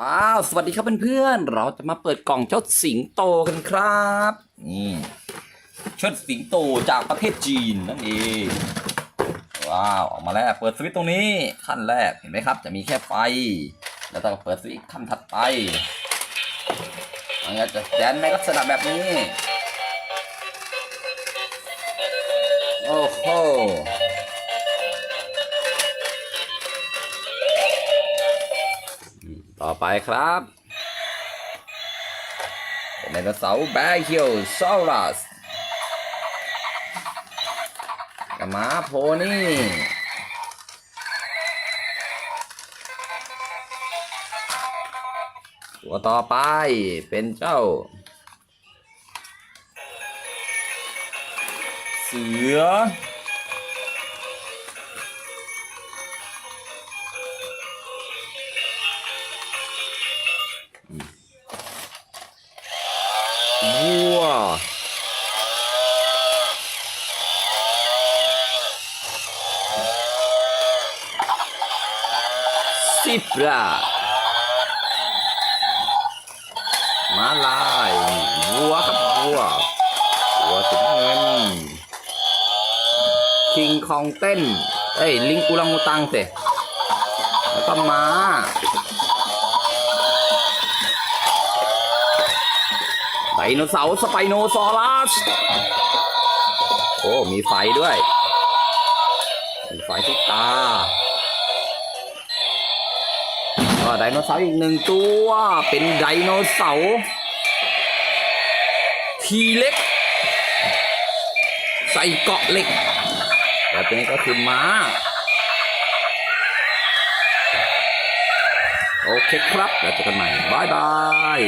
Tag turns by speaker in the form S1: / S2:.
S1: ว้าว สวัสดีครับเพื่อนๆ เราจะมาเปิดกล่องเจ้าสิงโตกันครับ นี่ชิดสิงโตจากประเทศจีนนั่นเอง ว้าว ออกมาแล้ว เปิดสวิตช์ตรงนี้ขั้นแรก เห็นไหมครับ จะมีแค่ไฟ แล้วต้องเปิดสวิตช์ขั้นถัดไปมันก็จะแดนในลักษณะแบบนี้ โอ้โห ต่อไปครับเป็นไดโนเสาร์แบคคิโอซอรัสกับมาโพนี่ตัวต่อไปเป็นเจ้า เสือ วัวซิบรามาลายวัวครับวัววัวสีเงินคิงคองเต้น เอ้ย ลิงกุลังมูตังเตแล้วก็ม้า โนเสาร์สไปโนซอรัสโอ้ มีไฟด้วย มีไฟที่ตาก็ไดโนเสาร์อีกหนึ่งตัว เป็นไดโนเสาร์ทีเล็ก ใส่เกาะเหล็กแล้วตัวนี้ก็คือม้า โอเคครับ แล้วเจอกันใหม่บ๊ายบาย